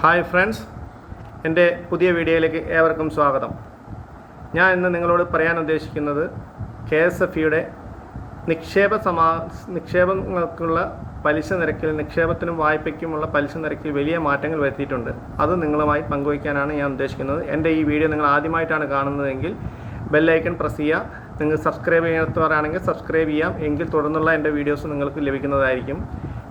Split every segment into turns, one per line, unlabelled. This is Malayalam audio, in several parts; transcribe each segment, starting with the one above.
Hi friends. എന്റെ പുതിയ വീഡിയോയിലേക്ക് ഏവർക്കും സ്വാഗതം. ഞാൻ ഇന്ന് നിങ്ങളോട് പറയാൻ ഉദ്ദേശിക്കുന്നത് കെ എസ് എഫ് ഇയുടെ നിക്ഷേപ സമാ നിക്ഷേപങ്ങൾക്കുള്ള പലിശ നിരക്കിൽ നിക്ഷേപത്തിനും വായ്പയ്ക്കുമുള്ള പലിശ നിരക്കിൽ വലിയ മാറ്റങ്ങൾ വരുത്തിയിട്ടുണ്ട്. അത് നിങ്ങളുമായി പങ്കുവയ്ക്കാനാണ് ഞാൻ ഉദ്ദേശിക്കുന്നത്. എന്റെ ഈ വീഡിയോ നിങ്ങൾ ആദ്യമായിട്ടാണ് കാണുന്നതെങ്കിൽ ബെല്ലൈക്കൺ പ്രസ് ചെയ്യുക. നിങ്ങൾ സബ്സ്ക്രൈബ് ചെയ്യാത്തവരാണെങ്കിൽ സബ്സ്ക്രൈബ് ചെയ്യാം. എങ്കിൽ തുടർന്നുള്ള എന്റെ വീഡിയോസ് നിങ്ങൾക്ക് ലഭിക്കുന്നതായിരിക്കും.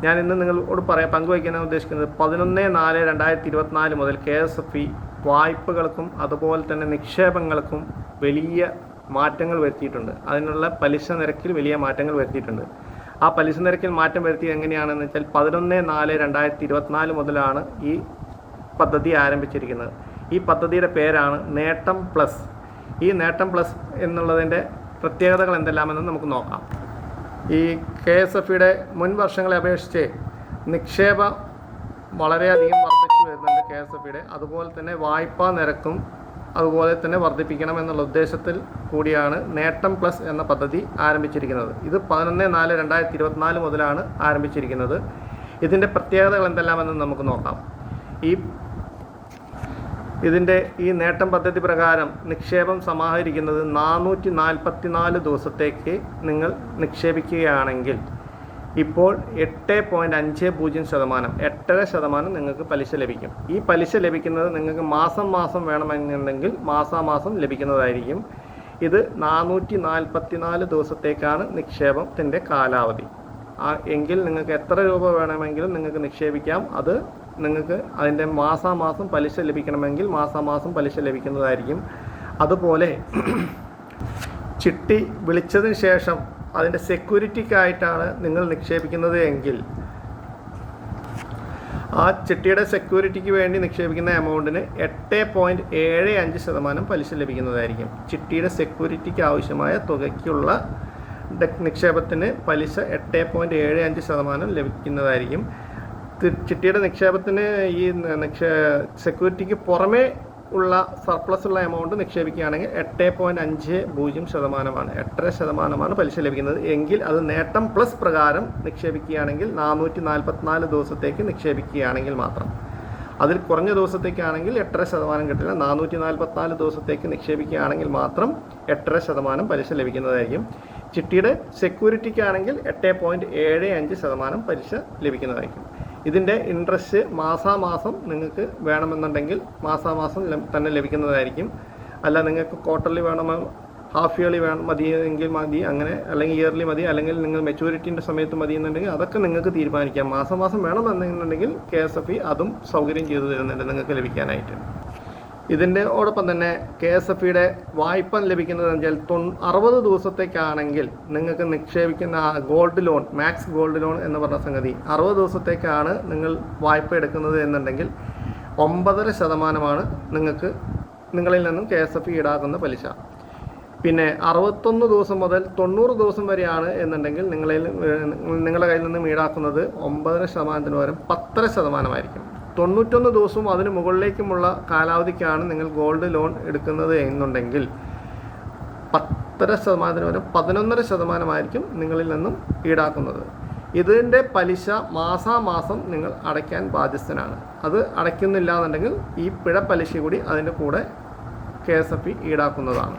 ഞാൻ ഇന്ന് നിങ്ങളോട് പറയാൻ പങ്കുവയ്ക്കാൻ ഉദ്ദേശിക്കുന്നത്. പതിനൊന്ന് നാല് രണ്ടായിരത്തി ഇരുപത്തിനാല് മുതൽ കെ എസ് എഫ് ഇ വായ്പകൾക്കും അതുപോലെ തന്നെ നിക്ഷേപങ്ങൾക്കും വലിയ മാറ്റങ്ങൾ വരുത്തിയിട്ടുണ്ട്. അതിനുള്ള പലിശ നിരക്കിൽ വലിയ മാറ്റങ്ങൾ വരുത്തിയിട്ടുണ്ട്. ആ പലിശ നിരക്കിൽ മാറ്റം വരുത്തിയത് എങ്ങനെയാണെന്ന് വെച്ചാൽ പതിനൊന്ന് നാല് രണ്ടായിരത്തി ഇരുപത്തിനാല് മുതലാണ് ഈ പദ്ധതി ആരംഭിച്ചിരിക്കുന്നത്. ഈ പദ്ധതിയുടെ പേരാണ് നേട്ടം പ്ലസ്. ഈ നേട്ടം പ്ലസ് എന്നുള്ളതിന്റെ പ്രത്യേകതകൾ എന്തെല്ലാമെന്ന് നമുക്ക് നോക്കാം. ഈ കെ എസ് എഫ് ഇയുടെ മുൻ വർഷങ്ങളെ അപേക്ഷിച്ച് നിക്ഷേപം വളരെയധികം വർദ്ധിച്ചു വരുന്നുണ്ട് കെ എസ് എഫ് ഇയുടെ. അതുപോലെ തന്നെ വായ്പാ നിരക്കും അതുപോലെ തന്നെ വർദ്ധിപ്പിക്കണം എന്നുള്ള ഉദ്ദേശത്തിൽ കൂടിയാണ് നേട്ടം പ്ലസ് എന്ന പദ്ധതി ആരംഭിച്ചിരിക്കുന്നത്. ഇത് പതിനൊന്ന് നാല് രണ്ടായിരത്തി ഇരുപത്തിനാല് മുതലാണ് ആരംഭിച്ചിരിക്കുന്നത്. ഇതിന്റെ പ്രത്യേകതകൾ എന്തെല്ലാമെന്ന് നമുക്ക് നോക്കാം. ഈ ഇതിന്റെ ഈ നേട്ടം പദ്ധതി പ്രകാരം നിക്ഷേപം സമാഹരിക്കുന്നത് നാനൂറ്റി നാൽപ്പത്തി നാല് ദിവസത്തേക്ക് നിങ്ങൾ നിക്ഷേപിക്കുകയാണെങ്കിൽ ഇപ്പോൾ എട്ട് പോയിന്റ് അഞ്ച് പൂജ്യം ശതമാനം എട്ടര ശതമാനം നിങ്ങൾക്ക് പലിശ ലഭിക്കും. ഈ പലിശ ലഭിക്കുന്നത് നിങ്ങൾക്ക് മാസം മാസം വേണമെന്നുണ്ടെങ്കിൽ മാസാമാസം ലഭിക്കുന്നതായിരിക്കും. ഇത് നാനൂറ്റി നാൽപ്പത്തി നാല് ദിവസത്തേക്കാണ് നിക്ഷേപത്തിന്റെ കാലാവധി. എങ്കിൽ നിങ്ങൾക്ക് എത്ര രൂപ വേണമെങ്കിലും നിങ്ങൾക്ക് നിക്ഷേപിക്കാം. അത് നിങ്ങൾക്ക് അതിന്റെ മാസാമാസം പലിശ ലഭിക്കണമെങ്കിൽ മാസാമാസം പലിശ ലഭിക്കുന്നതായിരിക്കും. അതുപോലെ ചിട്ടി വിളിച്ചതിന് ശേഷം അതിന്റെ സെക്യൂരിറ്റിക്കായിട്ടാണ് നിങ്ങൾ നിക്ഷേപിക്കുന്നത് എങ്കിൽ ആ ചിട്ടിയുടെ സെക്യൂരിറ്റിക്ക് വേണ്ടി നിക്ഷേപിക്കുന്ന എമൗണ്ടിന് എട്ട് പോയിന്റ് ഏഴ് അഞ്ച് ശതമാനം പലിശ ലഭിക്കുന്നതായിരിക്കും. ചിട്ടിയുടെ സെക്യൂരിറ്റിക്ക് ആവശ്യമായ തുകയ്ക്കുള്ള നിക്ഷേപത്തിന് പലിശ എട്ട് പോയിന്റ് ഏഴ് അഞ്ച് ശതമാനം ലഭിക്കുന്നതായിരിക്കും. ചിട്ടിയുടെ നിക്ഷേപത്തിന് ഈ നിക്ഷേ സെക്യൂരിറ്റിക്ക് പുറമേ ഉള്ള സർപ്ലസ് ഉള്ള എമൗണ്ട് നിക്ഷേപിക്കുകയാണെങ്കിൽ എട്ട് പോയിന്റ് അഞ്ച് പൂജ്യം ശതമാനമാണ് എട്ടര ശതമാനമാണ് പലിശ ലഭിക്കുന്നത്. എങ്കിൽ അത് നേട്ടം പ്ലസ് പ്രകാരം നിക്ഷേപിക്കുകയാണെങ്കിൽ നാനൂറ്റി നാൽപ്പത്തിനാല് ദിവസത്തേക്ക് നിക്ഷേപിക്കുകയാണെങ്കിൽ മാത്രം. അതിൽ കുറഞ്ഞ ദിവസത്തേക്കാണെങ്കിൽ എട്ടര ശതമാനം കിട്ടില്ല നാനൂറ്റി നാൽപ്പത്തിനാല് ദിവസത്തേക്ക് നിക്ഷേപിക്കുകയാണെങ്കിൽ മാത്രം എട്ടര ശതമാനം പലിശ ലഭിക്കുന്നതായിരിക്കും. ചിട്ടിയുടെ സെക്യൂരിറ്റിക്കാണെങ്കിൽ എട്ട് പോയിന്റ് ഏഴ് അഞ്ച് ശതമാനം പലിശ ലഭിക്കുന്നതായിരിക്കും. ഇതിന്റെ ഇൻട്രസ്റ്റ് മാസാമാസം നിങ്ങൾക്ക് വേണമെന്നുണ്ടെങ്കിൽ മാസാമാസം തന്നെ ലഭിക്കുന്നതായിരിക്കും. അല്ല നിങ്ങൾക്ക് ക്വാർട്ടർലി വേണമോ ഹാഫ് ഇയർലി വേണം മതി എങ്കിൽ മതി അങ്ങനെ അല്ലെങ്കിൽ ഇയർലി മതി അല്ലെങ്കിൽ നിങ്ങൾ മെച്ചൂരിറ്റിന്റെ സമയത്ത് മതി എന്നുണ്ടെങ്കിൽ അതൊക്കെ നിങ്ങൾക്ക് തീരുമാനിക്കാം. മാസം മാസം വേണമെന്നുണ്ടെങ്കിൽ കെ എസ് എഫ് ഇ അതും സൗകര്യം ചെയ്തു തരുന്നുണ്ട് നിങ്ങൾക്ക് ലഭിക്കാനായിട്ട്. ഇതിന്റെ ഓടൊപ്പം തന്നെ കെ എസ് എഫ് ഇയുടെ വായ്പ ലഭിക്കുന്നത് വെച്ചാൽ തൊൺ അറുപത് ദിവസത്തേക്കാണെങ്കിൽ നിങ്ങൾക്ക് നിക്ഷേപിക്കുന്ന gold loan max gold loan എന്ന് പറഞ്ഞ സംഗതി അറുപത് ദിവസത്തേക്കാണ് നിങ്ങൾ വായ്പ എടുക്കുന്നത് എന്നുണ്ടെങ്കിൽ ഒമ്പതര ശതമാനമാണ് നിങ്ങൾക്ക് നിങ്ങളിൽ നിന്നും കെ എസ് എഫ് ഈടാക്കുന്ന പലിശ. പിന്നെ അറുപത്തൊന്ന് ദിവസം മുതൽ തൊണ്ണൂറ് ദിവസം വരെയാണ് എന്നുണ്ടെങ്കിൽ നിങ്ങളിൽ നിങ്ങളുടെ കയ്യിൽ നിന്നും ഈടാക്കുന്നത് ഒമ്പതര ശതമാനത്തിന് പകരം പത്തര ശതമാനമായിരിക്കും. തൊണ്ണൂറ്റൊന്ന് ദിവസവും അതിന് മുകളിലേക്കുമുള്ള കാലാവധിക്കാണ് നിങ്ങൾ ഗോൾഡ് ലോൺ എടുക്കുന്നത് എന്നുണ്ടെങ്കിൽ പത്തര ശതമാനത്തിന് പകരം പതിനൊന്നര ശതമാനമായിരിക്കും നിങ്ങളിൽ നിന്നും ഈടാക്കുന്നത്. ഇതിന്റെ പലിശ മാസാമാസം നിങ്ങൾ അടയ്ക്കാൻ ബാധ്യസ്ഥനാണ്. അത് അടയ്ക്കുന്നില്ല എന്നുണ്ടെങ്കിൽ ഈ പിഴ പലിശ കൂടി അതിന്റെ കൂടെ കെ എസ് എഫ് ഇ ഈടാക്കുന്നതാണ്.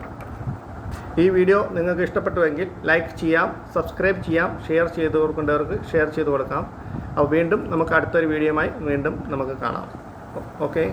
ഈ വീഡിയോ നിങ്ങൾക്ക് ഇഷ്ടപ്പെട്ടുവെങ്കിൽ ലൈക്ക് ചെയ്യാം സബ്സ്ക്രൈബ് ചെയ്യാം ഷെയർ ചെയ്ത് കൊടുക്കേണ്ടവർക്ക് ഷെയർ ചെയ്ത് കൊടുക്കാം. വീണ്ടും നമുക്ക് അടുത്തൊരു വീഡിയോയുമായി വീണ്ടും നമുക്ക് കാണാം. ഓക്കെ?